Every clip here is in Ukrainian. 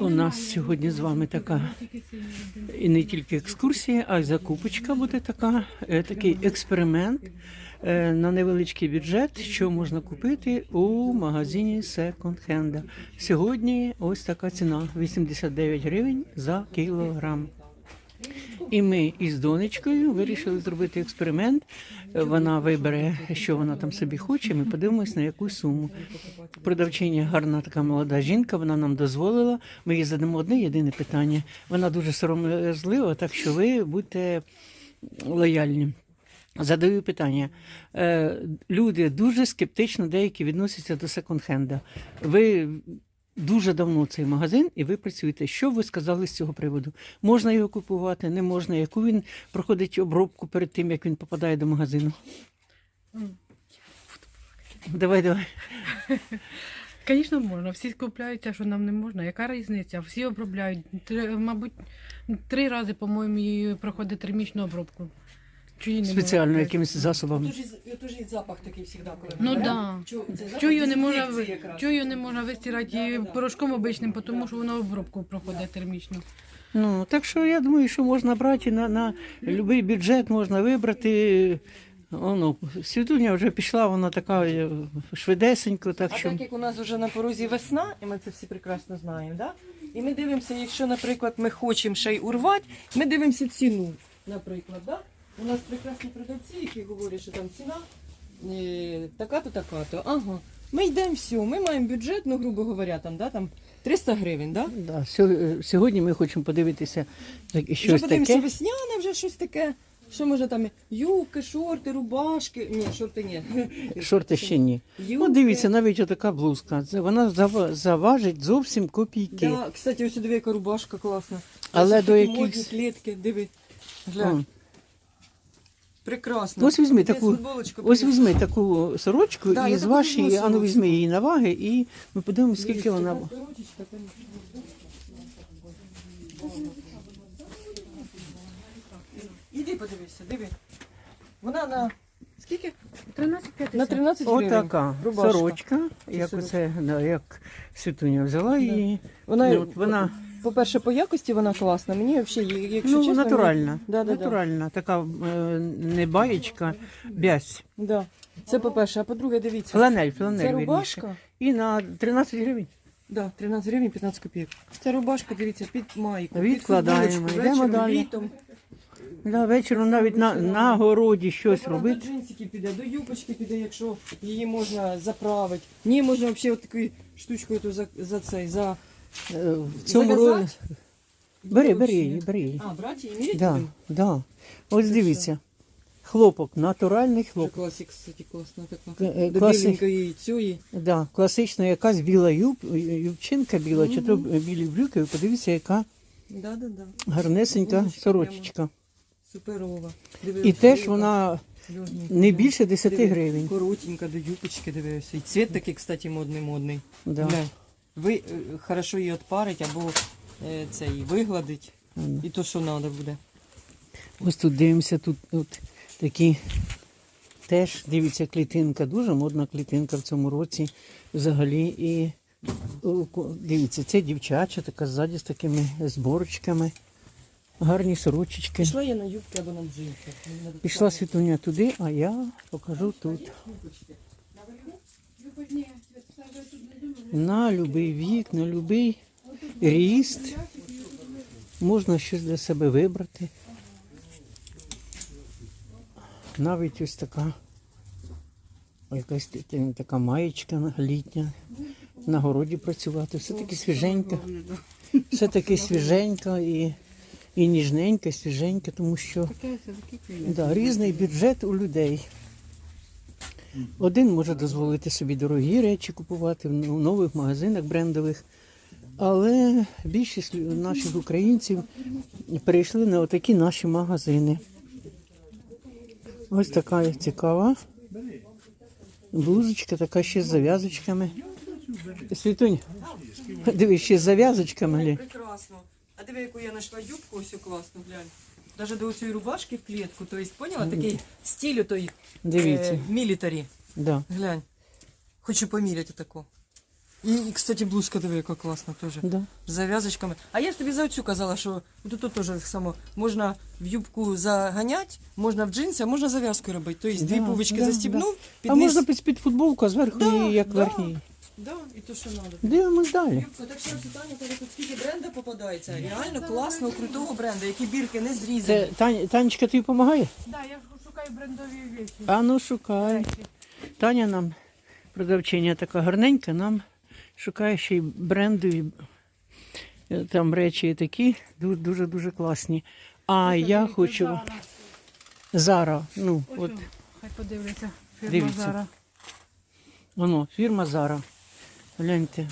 У нас сьогодні з вами така і не тільки екскурсія, а й закупочка буде така, е, такий експеримент е, на невеличкий бюджет, що можна купити у магазині Second Hand. Сьогодні ось така ціна 89 гривень за кілограм. І ми із донечкою вирішили зробити експеримент. Вона вибере, що вона там собі хоче. Ми подивимось на яку суму. Продавчиня гарна така молода жінка. Вона нам дозволила. Ми їй задамо одне єдине питання. Вона дуже сором'язлива, так що ви будьте лояльні. Задаю питання. Е, люди дуже скептично деякі відносяться до секонд-хенда. Ви дуже давно цей магазин і ви працюєте. Що ви сказали з цього приводу? Можна його купувати, не можна? Яку він проходить обробку перед тим, як він попадає до магазину? Давай, давай. Звісно, можна. Всі купляються, що нам не можна. Яка різниця? Всі обробляють. Три, мабуть, три рази, по-моєму, проходить термічну обробку. Не Спеціально якимись засобами. Тут і запах такий завжди, коли Ну беремо. да. Чу- це запах Чую, не можна, дезінфекції якраз. чую, не можна вистирати да. порошком обичним, тому що воно обробку проходить термічну. Ну, так що я думаю, що можна брати на, на будь-який бюджет, можна вибрати. Оно, світуня вже пішла, вона така е, швидесенько, так А що. так як у нас вже на порозі весна, і ми це всі прекрасно знаємо, да? і ми дивимося, якщо, наприклад, ми хочемо ще й урвати, ми дивимося ціну, наприклад. Да? У нас прекрасні продавці, які говорять, що там ціна е, така-то, така-то. Ага. Ми йдемо все, ми маємо бюджет, ну, грубо говоря, там, да, там 300 гривень, да? Да, сьо- сьогодні ми хочемо подивитися так- Вже щось подивимося таке. весняне, вже щось таке. Що може там юбки, шорти, рубашки. Ні, шорти ні. Шорти ще ні. Ну, Юбки. дивіться, навіть отака блузка. Це вона зава- заважить зовсім копійки. Да, кстати, ось диви, яка рубашка класна. Але Ось до такі яких- модні клітки, диви. Глянь, О, прекрасно. Ось візьми таку- Ось візьми таку сорочку Да, і з вашої, ану сорочку. візьми її на ваги, і ми подивимося, скільки вона. Іди подивися, диви. Вона на скільки? 13,50. На 13 гривень. Отака Рубашка. сорочка, як оце, да, як світуня взяла її. Вона, Ну, от вона по-перше, по якості вона класна. Мені взагалі, якщо ну, чесно, натуральна. Да, да, да. натуральна, така е, не баєчка, бязь. Да. Це по-перше, а по-друге, дивіться. Фланель, фланель, Це вірніше. І на 13 гривень. Да, 13 гривень 15 копійок. Це рубашка, дивіться, під майку. Відкладаємо, під футболочку, йдемо вечором, далі. Літом. Да, вечором навіть на, на городі щось робити. До джинсики піде, до юбочки піде, якщо її можна заправити. Ні, можна взагалі такою штучкою за, за цей, за... Е, В цьому Зав'язати? році. Бери, бери її, бери її. А, брати її міряти Да, да. Ось дивіться. Хлопок, натуральний Вже хлопок. класик, кстати, класна така. Е, е, До класи- біленької цієї. Да, класична якась біла юб, юбчинка біла, чи то білі брюки. Подивіться, яка Да, да, да. гарнесенька Булочка сорочечка. Суперова. Диви, І теж вона легенька. не більше 10 Диви, гривень. Коротенька до юбочки, дивися. І цвіт такий, кстати, модний, модний. Да. Глянь. Ви е, хорошо її відпарить або е, це її вигладить. М. І то, що треба буде. Ось тут дивимося, тут от такі теж, дивіться, клітинка, дуже модна клітинка в цьому році взагалі. І дивіться, це дівчача, така ззаді з такими зборочками. Гарні сорочечки. Пішла я на юбки або на надо Пішла світуня туди, а я покажу тут. На будь-який вік, на будь-який ріст. Можна щось для себе вибрати. Навіть ось така якась та- та- така маєчка літня. На городі працювати. Все таки свіженька. Все таки свіженька і, і ніжненька, і свіженька, тому що Да, різний бюджет у людей. Один може дозволити собі дорогі речі купувати в нових магазинах брендових, але більшість наших українців перейшли на отакі наші магазини. Ось така цікава. Блузочка така ще з зав'язочками. Світунь, дивись, ще з зав'язочками. Прекрасно. А диви, яку я знайшла юбку, ось класну, глянь. Даже до цієї рубашки в клітку, то есть, поняла, такий стиль той Дивіться. е, мілітарі. Да. Глянь. Хочу поміряти таку. І, і, кстати, блузка диви, яка класна теж. Да. З зав'язочками. А я ж тобі за оцю казала, що тут теж так само можна в юбку заганяти, можна в джинси, а можна зав'язку робити. Тобто дві Да, пувички да, застібнув, під А низ- можна під, під футболку, а зверху Да, її як да. верхній. Да, і то, що треба. Дивимось далі. Юбка, так що Таня каже, тут скільки бренду попадається. Реально класного, крутого бренду, які бірки не зрізані. Це Тань, Танечка тобі допомагає? Да, я шукаю брендові речі. А ну шукай. Таня нам, продавчиня така гарненька, нам шукає ще й брендові е, там речі такі дуже-дуже класні. А я хочу Зара. Ну, Ось, от хай подивляться. Фірма Дивіться. Зара. воно, фірма Зара. Гляньте.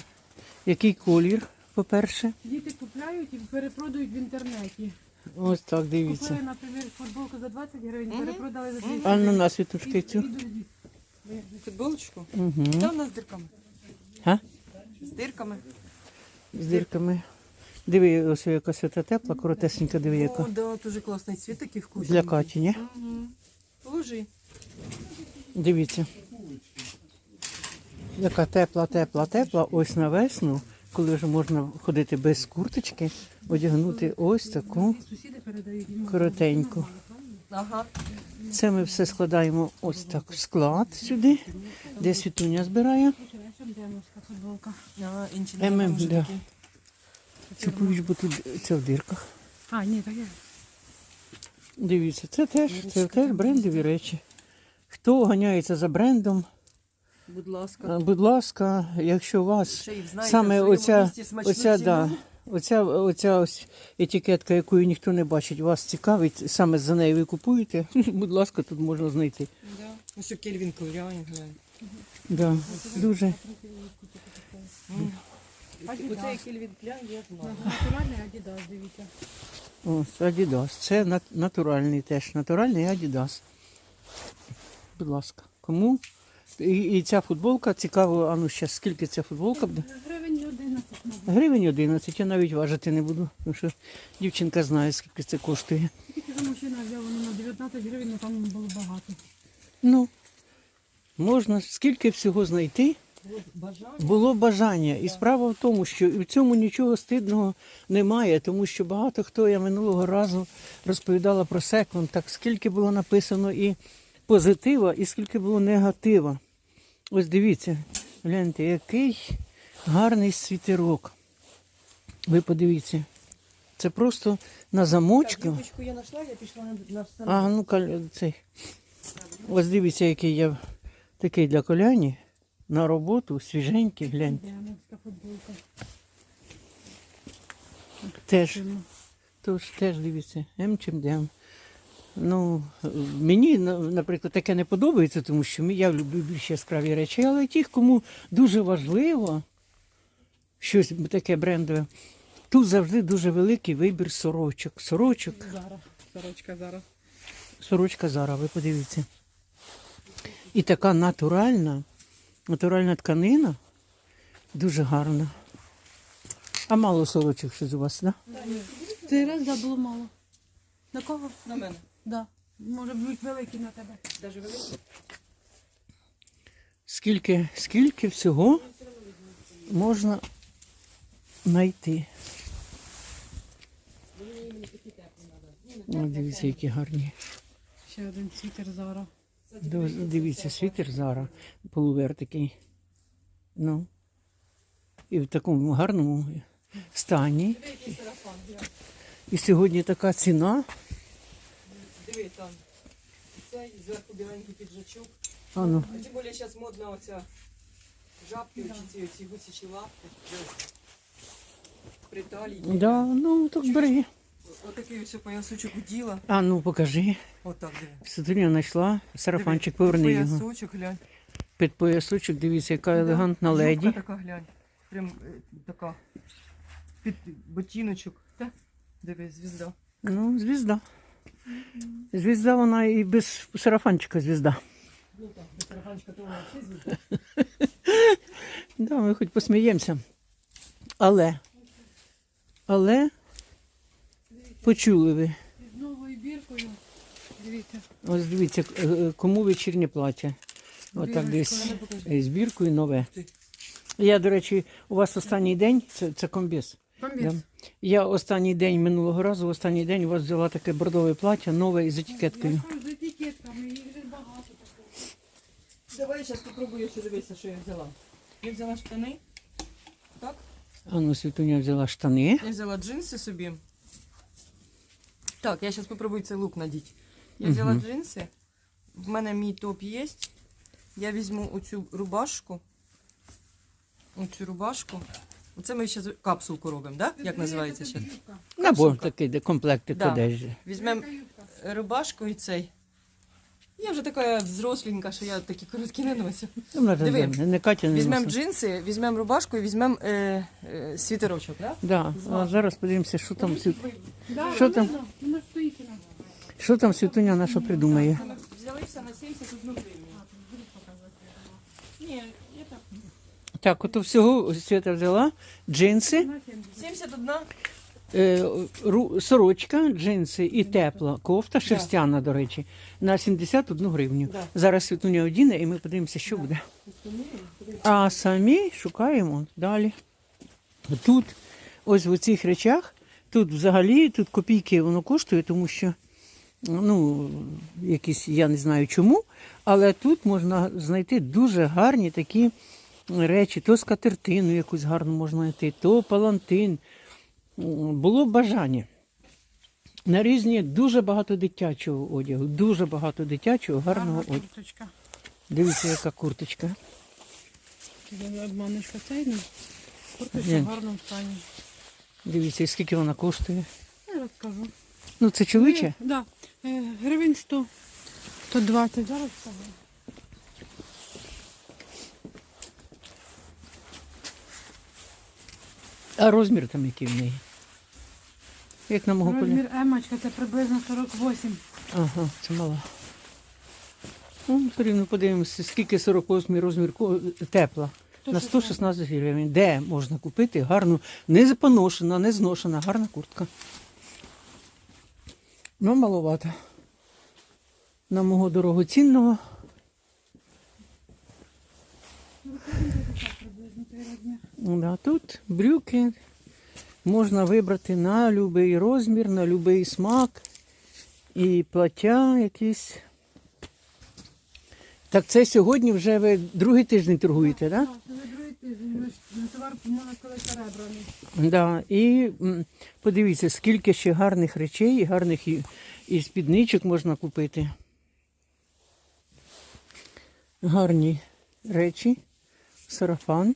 Який колір, по-перше. Діти купляють і перепродають в інтернеті. Ось так, дивіться. Купили, наприклад, футболку за 20 гривень, перепродали за 200 А ну на світочки цю. Футболочку? Угу. Та в нас з дирками. А? З дирками. З дірками. Диви, ось яка свята тепла, коротесенька, диви яка. О, да, дуже класний цвіт, такий вкусний. Для Каті, ні? Угу. Положи. Дивіться. Яка тепла, тепла, тепла. Ось на весну, коли вже можна ходити без курточки, одягнути ось таку коротеньку. Це ми все складаємо ось так в склад сюди, де світуня збирає. Інші ММ, да. Цю повіч, бо тут це в дирках. А, ні, так я. Дивіться, це теж, це теж брендові речі. Хто ганяється за брендом, Будь ласка. е, будь ласка, якщо у вас знаєте, Саме оця, оця, да, оця, оця ось етикетка, яку ніхто не бачить, вас цікавить, саме за нею ви купуєте, будь ласка, тут можна знайти. Да. Ось у Кельвін Клейн. Да, дуже. Оцей Кельвін Клейн я знаю. Натуральний Адідас, дивіться. Ось, Adidas. Це нат- натуральний теж. Натуральний Adidas. Будь ласка. Кому? І, і ця футболка цікаво, а ну ще скільки ця футболка буде? Гривень 11, мабуть. Гривень 11, я навіть важити не буду, тому що дівчинка знає, скільки це коштує. Тільки за мужчина взяв воно на 19 гривень, але там було багато. Ну, можна скільки всього знайти. Було бажання. І справа в тому, що в цьому нічого стидного немає, тому що багато хто я минулого разу розповідала про секунд, так скільки було написано і позитива, і скільки було негатива. Ось дивіться, гляньте, який гарний світерок. Ви подивіться. Це просто на Так, замочку. юбочку я знайшла, я пішла на. А, ну цей. Ось дивіться, який я такий для коляні. На роботу, свіженький, гляньте. Теж, тож, теж дивіться, М чим дем. Ну, мені, наприклад, таке не подобається, тому що я люблю більш яскраві речі, але ті, кому дуже важливо щось таке брендове, тут завжди дуже великий вибір сорочок. Сорочок, Зара. Сорочка Зара. сорочка Зара, ви подивіться. І така натуральна, натуральна тканина, дуже гарна. А мало сорочок щось у вас, так? Да? Цей раз да, було мало. На кого? На мене. Да. Може будуть великі на тебе. Даже великий. Скільки, скільки всього можна знайти. О, дивіться, які гарні. Ще один світер Зара. Дивіться, світер Зара, полувер такий. Ну. І в такому гарному стані. І сьогодні така ціна. Диви там. Цей зверху біленький піджачок. А ну, А тим більше зараз модна оця жабки, оці ці оці гусячі лапки. Дивись. При талії. да, ну так бери. Отакий ось поясочок уділа. А ну покажи. Отак диви. Світуня знайшла, сарафанчик, поверни його. Поясочок, глянь. Під поясочок, дивіться, яка Да. елегантна Юбка леді. така, глянь. Прям е, така. Під ботиночок. Так. Диви, звізда. Ну, звізда. Звізда вона і без сарафанчика звізда. Ну так, без сарафанчика то вона взагалі звізда. Да, ми хоч посміємося. Але, але почули ви. З новою біркою. Дивіться. Ось дивіться, е, е, кому вечірнє плаття. Отак Бірочка, десь з біркою нове. Я, до речі, у вас останній день, це, це комбіз. Да. Я останній день минулого разу, останній день у вас взяла таке бордове плаття, нове із етикеткою. З етикетками, їх вже багато такого. Давай я зараз спробую ще дивитися, що я взяла. Я взяла штани. Так? А ну, Світуня взяла штани. Я взяла джинси собі. Так, я зараз спробую цей лук надіти. Я взяла Мгм. джинси. В мене мій топ є. Я візьму оцю рубашку. Оцю рубашку. Оце ми ще капсулку робимо. Да? Як називається ще? Набор такий, де комплектик Да. одежі. Візьмемо рубашку і цей. Я вже така взросленька, що я такі короткі не носю. Ну, вона ж Диви. не, не Катя не Візьмемо носить. джинси, візьмемо рубашку і візьмемо е, е, світерочок, так? Да. А зараз подивимося, що там, Світ- Що там? що там Світуня наша придумає. Взялися на 71 гривню. Ні, я так. Так, ото всього Свята взяла джинси, 71. е, ру- сорочка, джинси і тепла кофта, шерстяна, до речі, на 71 гривню. Да. Зараз Світуня одіне і ми подивимося, що буде. А самі шукаємо далі. Тут, ось в цих речах, тут взагалі тут копійки воно коштує, тому що ну, якісь, я не знаю чому, але тут можна знайти дуже гарні такі речі, то скатертину якусь гарну можна знайти, то палантин. Було б бажання. На різні дуже багато дитячого одягу, дуже багато дитячого, гарного Гарна одягу. курточка. Дивіться, яка курточка. Це Обманочка цей, ну. Курточка Ні. в гарному стані. Дивіться, і скільки вона коштує. Я розкажу. Ну, це чоловіче? Е, Да. Е, Гривень 100. 120. Зараз скажу. А розмір там який в неї? Як на мого коля? Розмір Емочка це приблизно 48. Ага, це мала. Ну, все рівно подивимося, скільки 48 розмір ко- тепла. На 116 гривень. Де можна купити гарну, не поношена, не зношена, гарна куртка. Ну, маловато. На мого дорогоцінного. Ну, Да, тут брюки можна вибрати на будь-який розмір, на будь-який смак. І плаття якісь. Так це сьогодні вже ви другий тиждень торгуєте, так? Да? Це другий тиждень. Ви ж на товар, сказати, перебраний. Да, і подивіться, скільки ще гарних речей, гарних і, і спідничок можна купити. Гарні речі, сарафан.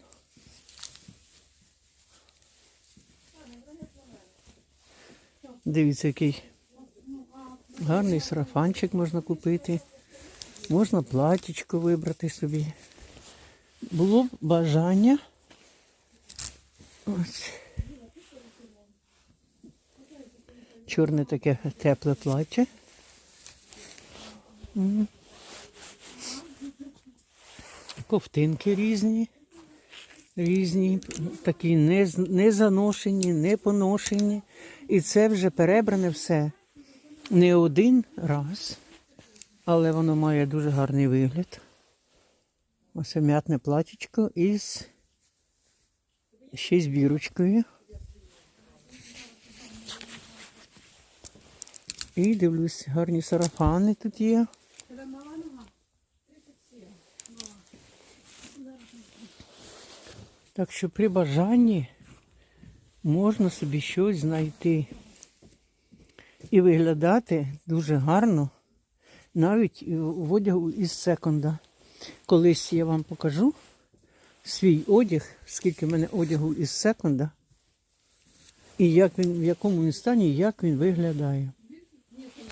Дивіться, який гарний сарафанчик можна купити. Можна платічко вибрати собі. Було б бажання. Ось. Чорне таке тепле плаття. Ковтинки різні. Різні, такі не, не заношені, не поношені. І це вже перебране все не один раз, але воно має дуже гарний вигляд. Ось м'ятне платічко із ще з бірочкою. І дивлюсь, гарні сарафани тут є. Так що при бажанні можна собі щось знайти. І виглядати дуже гарно, навіть в одягу із секонда. Колись я вам покажу свій одяг, скільки в мене одягу із секонда, і як він, в якому він стані, як він виглядає.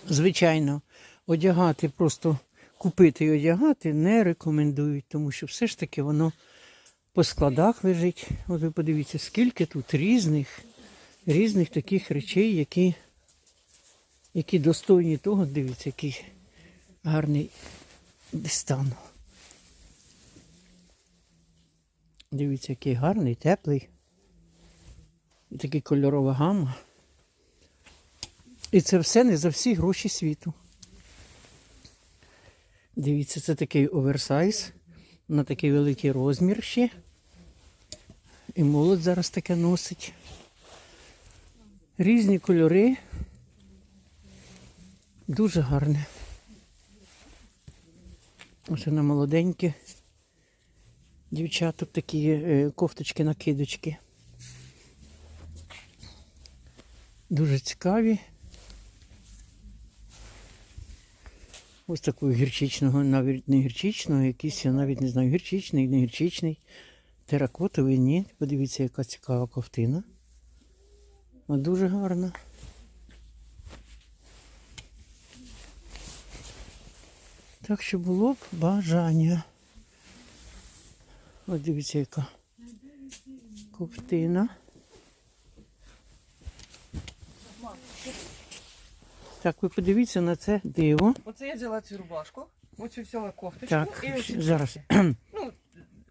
Звичайно, одягати, просто купити і одягати не рекомендують, тому що все ж таки воно по складах лежить. От ви подивіться, скільки тут різних, різних таких речей, які, які достойні того, дивіться, який гарний стан. Дивіться, який гарний, теплий. Такий кольорова гама. І це все не за всі гроші світу. Дивіться, це такий оверсайз на такий великий розмір ще. І молодь зараз таке носить. Різні кольори. Дуже гарне. Ось на молоденькі. Дівчаток такі е, кофточки, накидочки. Дуже цікаві. Ось такого гірчичного, навіть не гірчичного, якийсь, я навіть не знаю, гірчичний, не гірчичний. Теракотовий, ні. Подивіться, яка цікава ковтина. А дуже гарна. Так що було б бажання. Ось дивіться, яка ковтина. Так, ви подивіться на це диво. Оце я взяла цю рубашку, оцю взяла кофточку. Так, і оці зараз. Ну,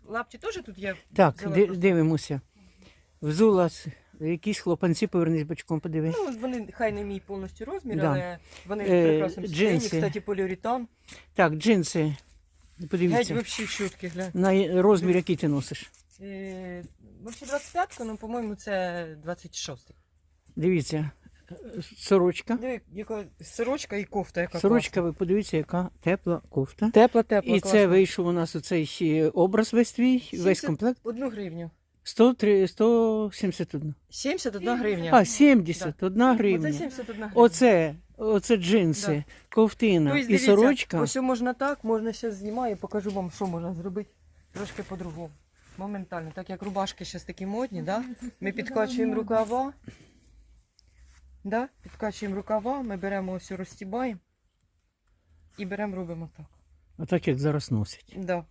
лапті теж тут є. Так, Взяла ди- дивимося. Взула с- якісь хлопанці, повернись бочком, подиви. Ну, вони хай не мій повністю розмір, Да. але вони Е, в прекрасному стані. джинси. Кстати, поліуретан. Так, джинси. Геть Подивіться. взагалі чутки, глянь. На розмір, який ти носиш. Е, Взагалі 25, ну, по-моєму, це 26. Дивіться. Е, Сорочка. Диви, яка сорочка і кофта, яка Сорочка, ви подивіться, яка тепла кофта. Тепла, тепла. І це вийшов у нас оцей ще образ весь твій, весь 70 комплект. Одну гривню. 103, 171. 71 гривня. А, 71 Оце гривня. 71 гривня. Оце, оце джинси, ковтина Тобто, і дивіться, сорочка. Ось можна так, можна зараз знімаю, покажу вам, що можна зробити трошки по-другому. Моментально. Так як рубашки зараз такі модні, да? ми підкачуємо рукава. Да? Підкачуємо рукава, ми беремо ось розстібаємо і беремо, робимо так. А так як зараз носять. Да.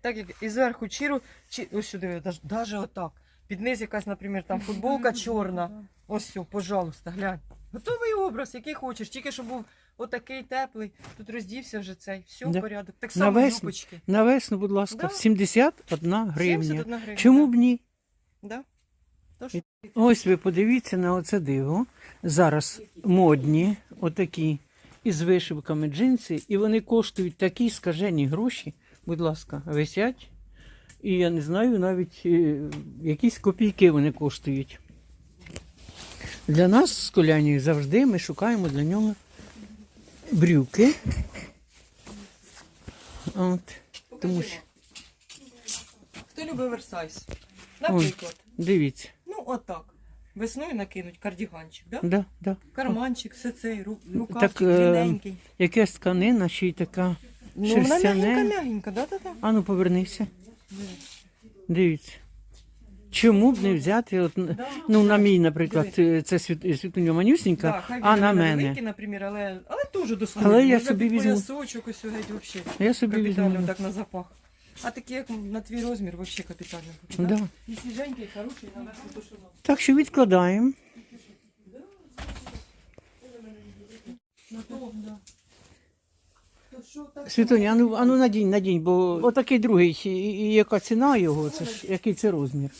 Так як і зверху чиру, чи ось сюди, даже, даже отак. Під низ якась, наприклад, там футболка чорна. Ось все, пожалуйста, глянь. Готовий образ, який хочеш, тільки щоб був отакий теплий. Тут роздівся вже цей. Все, Да. порядок. Так На само весну? юбочки. На весну, будь ласка, Да. 71 гривня. 71 гривня. Чому б ні? Да? Тож, Ось ви подивіться на оце диво. Зараз модні, отакі, із вишивками джинси, і вони коштують такі скажені гроші, будь ласка, висять. І я не знаю навіть е, якісь копійки вони коштують. Для нас з Колянію завжди ми шукаємо для нього брюки. От, тому що, Хто любить Версайз? Наприклад. дивіться, Ну, отак. Весною накинуть кардіганчик, да? да, да. Карманчик, все цей, ру- рукавчик Так, е, длинненький. якась тканина, ще й така. Ну, вона м'ягенька-м'ягенька, да-да-да. Ану, повернися. Дивіться. Чому б не взяти, от, Да. ну, на мій, наприклад, е, це світ, світуня манюсінька, Да, хай а на мене. великий, наприклад, але, але теж достойний. Але я собі візьму. поясочок ось геть вообще. Я собі візьму. так на запах. А такі, як на твій розмір, вообще капітально. буде, Да. І свіженький, і хороший, і на то. Так що відкладаємо. На то, да. То що, так, Світоня, ану, ану надінь, надінь, бо отакий другий, і, і яка ціна його, це ж, який це розмір.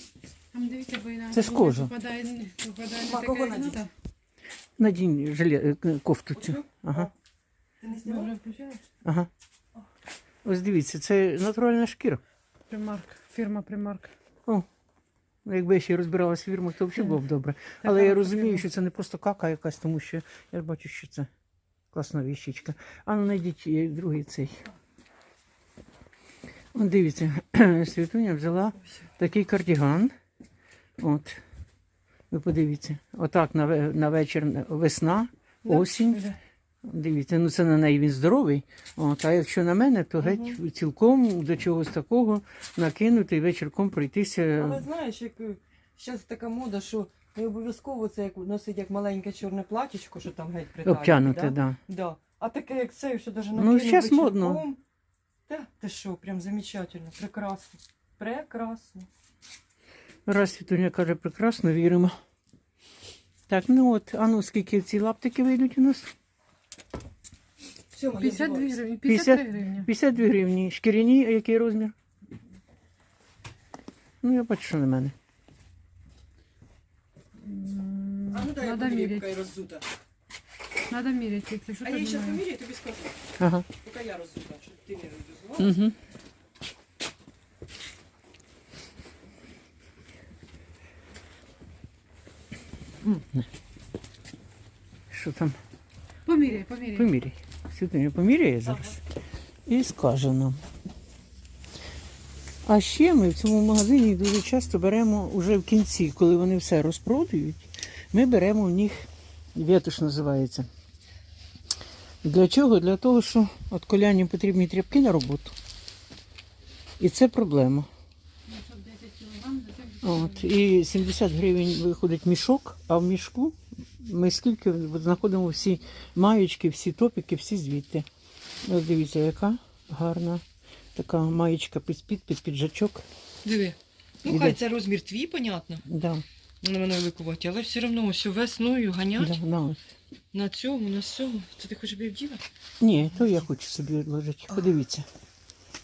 Там дивіться, бо на Це ж кожа. Попадає, попадає Ма, не кого така, надіть? ну, Надінь жиле, е, кофту цю. Ага, Ти не Ми знімав? ага. Ось дивіться, це натуральна шкіра. Примарк, фірма Примарк. О, якби я ще в фірмах, то взагалі було б добре. Але я розумію, що це не просто кака якась, тому що я бачу, що це класна віщичка. А ну знайдіть е, другий цей. От дивіться, Світуня взяла такий кардіган. От. Ви подивіться. Отак на, на вечір весна, осінь. Дивіться, ну це на неї він здоровий. От, а якщо на мене, то геть цілком до чогось такого накинути і вечірком пройтися. Але знаєш, як зараз така мода, що не обов'язково це як носить як маленьке чорне платічко, що там геть приталює. Обтянути, да? да. Да. А таке, як це, що навіть Ну, накинув вечірком. модно. Та, ти що, прям замечательно, прекрасно. Прекрасно. Раз Світуня каже, прекрасно, віримо. Так, ну от, а ну скільки ці лаптики вийдуть у нас? Все, моя 52 дівайся. гривні. 50 53 гривні. 52 гривні. Шкіряні, а який розмір? Ну, я бачу, що на мене. М, А ну дай Надо я міряти. поки роззута. Надо міряти. Якщо що, А я ще думаю. поміряю, тобі скажу. Ага. Поки я роззута, щоб ти не роззувала. Угу. Що там? Поміряй, поміряй. Поміряй. Світуня поміряє зараз. І скаже нам. А ще ми в цьому магазині дуже часто беремо уже в кінці, коли вони все розпродають, ми беремо в них ветуш називається. Для чого? Для того, що от коляні потрібні тряпки на роботу. І це проблема. От, і 70 гривень виходить мішок, а в мішку ми скільки знаходимо всі маєчки, всі топіки, всі звідти. Ось дивіться, яка гарна така маєчка під під, під піджачок. Диви. Ну, Іде. хай це розмір твій, понятно. Да, На мене великуваті, але все одно ось весною ганять да, да. на цьому, на цьому. Це ти хочеш би вділа? Ні, то я хочу собі відложити. Подивіться.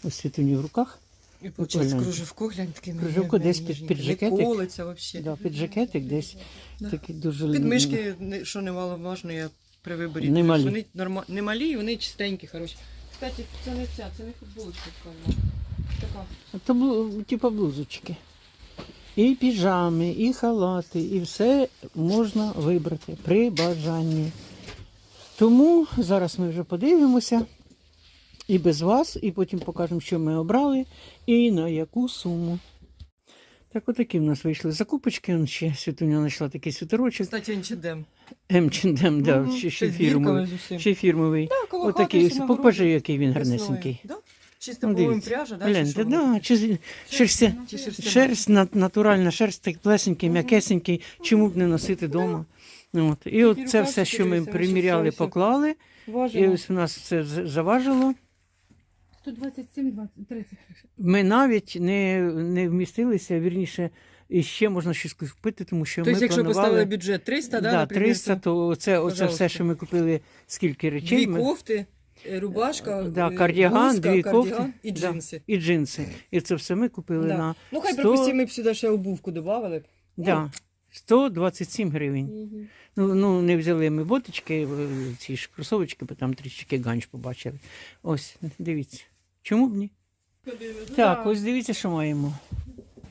Ось світуні в руках. І получається, виходить, кружевко, глянь, такий Кружевко десь під- під жакетик. Колиться взагалі. Да, під жакетик десь. Да. Такий дуже Підмишки, не- що немаловажно, я при виборі. Не малі. Вони норма... не малі, вони чистенькі, хороші. Кстати, це не ця, це не футболочка така. Така. То блу, типу блузочки. І піжами, і халати, і все можна вибрати при бажанні. Тому зараз ми вже подивимося і без вас, і потім покажемо, що ми обрали, і на яку суму. Так, отакі в нас вийшли закупочки. Он ще Світуня знайшла такий світерочок. Кстати, НЧДМ. М&М, да, Мгм. ще, ще з фірмовий. з усім. Ще фірмовий. Так, коло Отакий, хати, всі покажи, який він гарнесенький. Да? Чисто Ну, дивіться. пряжа, да? Гляньте, чи да, чи, шерстя, Чи шерстяна? шерсть на- натуральна, шерсть так плесенький, м'якесенький, чому б не носити вдома. От. І от це все, що ми приміряли, ось поклали, і ось у нас це з- заважило. 127, 20, 30. Ми навіть не, не вмістилися, вірніше, і ще можна щось купити, тому що Тобто, ми якщо планували... поставили бюджет 300, да, да, наприклад, 300, то оце, оце все, що ми купили, скільки речей. Дві ми... кофти, е, рубашка, Да, е, кардіган, блузка, дві кардіган кофти. і Да. джинси. І джинси. І це все ми купили Да. на Ну, хай, 100 припустимо, ми б сюди ще обувку додавали. да, 127 гривень. Ну, ну, не взяли ми боточки, е, ці ж кросовочки, бо там трішки ганч побачили. Ось, дивіться. Чому б ні? Так, ось дивіться, що маємо.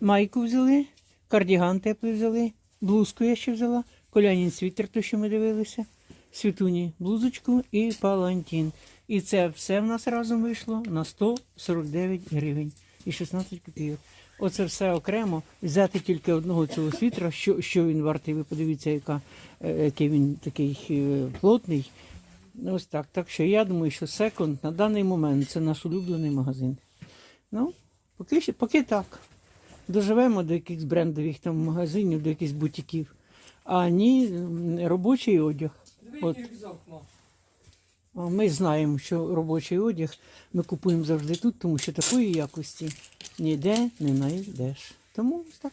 Майку взяли, кардіган теплий взяли, блузку я ще взяла, колянін світер, то що ми дивилися, світуні блузочку і палантін. І це все в нас разом вийшло на 149 гривень і 16 копійок. Оце все окремо. Взяти тільки одного цього світра, що, що він вартий. Ви подивіться, яка, е, який він такий е, плотний. Ось так. Так що я думаю, що секонд на даний момент це наш улюблений магазин. Ну, поки, ще- поки так. Доживемо до якихось брендових там магазинів, до якихось бутіків. А ні, робочий одяг. От. Ми знаємо, що робочий одяг ми купуємо завжди тут, тому що такої якості ніде не знайдеш. Тому ось так.